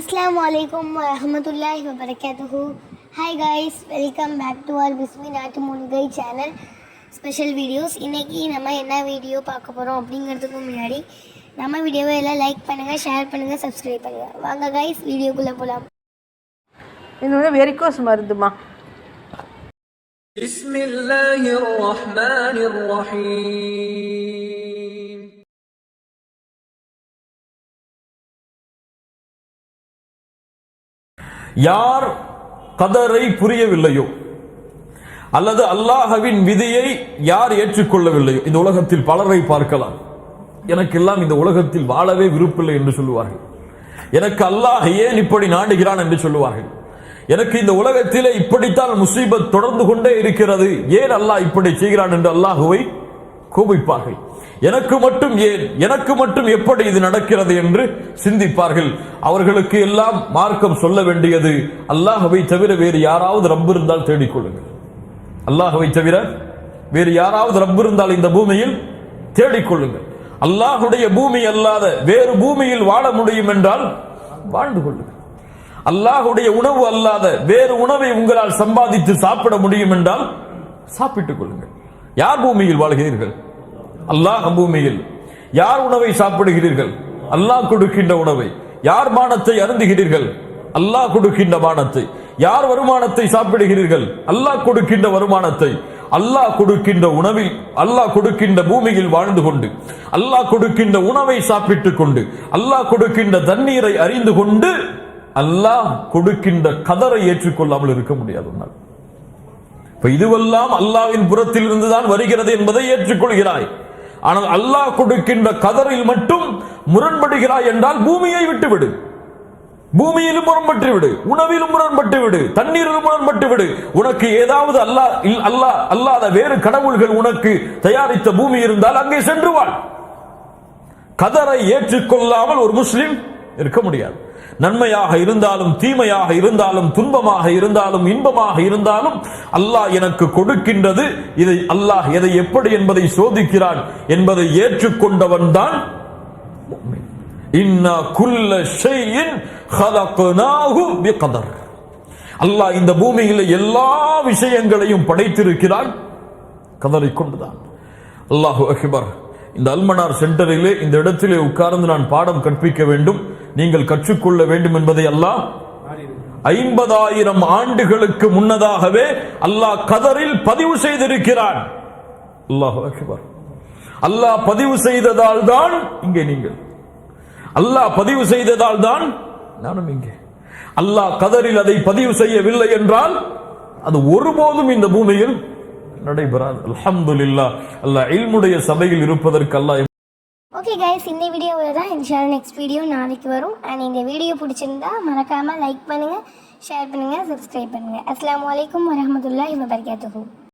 Assalamu alaikum wa rahmatullahi wa barakatuhu. Hi guys, welcome back to our Bismi நாட்டு மூலிகை channel special videos இன்னைக்கு நம்ம என்ன video பார்க்க போகிறோம் அப்படிங்கிறதுக்கு முன்னாடி நம்ம வீடியோவை எல்லாம் லைக் பண்ணுங்கள் ஷேர் பண்ணுங்கள் சப்ஸ்கிரைப் பண்ணுங்கள் வாங்க கைஸ் வீடியோக்குள்ளே போகலாம் இன்னொன்று வெரிகோஸ் மருந்துமா بسم الله الرحمن الرحيم யார் கதரை புரியவில்லையோ அல்லது அல்லாஹவின் விதியை யார் ஏற்றுக்கொள்ளவில்லையோ இந்த உலகத்தில் பலரை பார்க்கலாம். எனக்கெல்லாம் இந்த உலகத்தில் வாழவே விருப்பில்லை என்று சொல்லுவார்கள். எனக்கு அல்லாஹ் ஏன் இப்படி நாடுகிறான் என்று சொல்லுவார்கள். எனக்கு இந்த உலகத்திலே இப்படித்தான் முசீபத் தொடர்ந்து கொண்டே இருக்கிறது. ஏன் அல்லாஹ் இப்படி செய்கிறான் என்று அல்லாஹுவை கோபிப்பார்கள் எனக்கு மட்டும் ஏன்? எனக்கு மட்டும் எப்படி இது நடக்கிறது என்று சிந்திப்பார்கள். அவர்களுக்கு எல்லாம் மார்க்கம் சொல்ல வேண்டியது அல்லாஹவை தவிர வேறு யாராவது ரப்பு இருந்தால் தேடிக்கொள்ளுங்கள் அல்லாஹவை தவிர வேறு யாராவது ரப்பு இருந்தால் இந்த பூமியில் தேடிக்கொள்ளுங்கள் அல்லாஹுடைய பூமி அல்லாத வேறு பூமியில் வாழ முடியும் என்றால் வாழ்ந்து கொள்ளுங்கள். அல்லாஹுடைய உணவு அல்லாத வேறு உணவை உங்களால் சம்பாதித்து சாப்பிட முடியும் என்றால் சாப்பிட்டுக் கொள்ளுங்கள். யார் பூமியில் வாழ்கிறீர்கள்? அல்லாஹ் பூமியில். யார் உணவை சாப்பிடுகிறீர்கள்? அல்லாஹ் கொடுக்கின்ற உணவை. யார் மானத்தை அருந்துகிறீர்கள்? அல்லாஹ் கொடுக்கின்ற மானத்தை. யார் வருமானத்தை சாப்பிடுகிறீர்கள்? அல்லாஹ் கொடுக்கின்ற வருமானத்தை. அல்லாஹ் கொடுக்கின்ற உணவில் அல்லாஹ் கொடுக்கின்ற பூமியில் வாழ்ந்து கொண்டு அல்லாஹ் கொடுக்கின்ற உணவை சாப்பிட்டுக் கொண்டு அல்லாஹ் கொடுக்கின்ற தண்ணீரை அறிந்து கொண்டு அல்லாஹ் கொடுக்கின்ற கதரை ஏற்றுக்கொள்ளாமல் இருக்க முடியாது உன்னால். இதுவெல்லாம் அல்லாவின் புறத்தில் இருந்துதான் வருகிறது என்பதை ஏற்றுக்கொள்கிறாய். ஆனால் அல்லாஹ் கொடுக்கின்ற கதரில் மட்டும் முரண்படுகிறாய் என்றால் பூமியை விட்டுவிடு. பூமியிலும் முரண்பட்டு விடு உணவிலும் முரண்பட்டு விடு தண்ணீரிலும் முரண்பட்டு விடு உனக்கு ஏதாவது அல்லாஹ் இல்- அல்லாஹ் அல்லாத வேறு கடவுள்கள் உனக்கு தயாரித்த பூமி இருந்தால் அங்கே சென்று வாழ். கதரை ஏற்றுக்கொள்ளாமல் ஒரு முஸ்லிம் இருக்க முடியாது. நன்மையாக இருந்தாலும் தீமையாக இருந்தாலும் துன்பமாக இருந்தாலும் இன்பமாக இருந்தாலும் அல்லாஹ் எனக்கு கொடுக்கின்றது. இதை அல்லாஹ் எதை எப்படி என்பதை சோதிக்கிறான் என்பதை ஏற்றுக்கொண்டவன் தான் இன்னா குல்ல ஷைஇன் ஹலக்னாஹு பிகதர். அல்லாஹ் இந்த பூமியில் எல்லா விஷயங்களையும் படைத்திருக்கிறான். கதலை கொண்டுதான். அல்லாஹு அக்பர் இந்த அல்மனார் சென்டரிலே இந்த இடத்திலே உட்கார்ந்து நான் பாடம் கற்பிக்க வேண்டும். நீங்கள் கற்றுக்கொள்ள வேண்டும் என்பதை அல்லாஹ் ஐம்பதாயிரம் ஆண்டுகளுக்கு முன்னதாகவே அல்லாஹ் கதரில் பதிவு செய்திருக்கிறான். அல்லாஹ் அல்லாஹ் பதிவு செய்ததால் தான் இங்கே நீங்கள். அல்லாஹ் பதிவு செய்ததால் தான் நானும் இங்கே. அல்லாஹ் கதரில் அதை பதிவு செய்யவில்லை என்றால் அது ஒருபோதும் இந்த பூமியில் நடைபெறாது. அல்ஹம்துலில்லாஹ். அல்லாஹ் இல்முடைய சபையில் இருப்பதற்கு அல்லாஹ் ஓகே கைஸ் இந்த வீடியோவில் தான் இன்ஷால் நெக்ஸ்ட் வீடியோ நாளைக்கு வரும். அண்ட் இந்த வீடியோ பிடிச்சிருந்தா மறக்காமல் லைக் பண்ணுங்கள் ஷேர் பண்ணுங்கள் சப்ஸ்கிரைப் பண்ணுங்கள் அஸ்ஸலாமு அலைக்கும் இவ்வளோ வபரகாத்துஹு.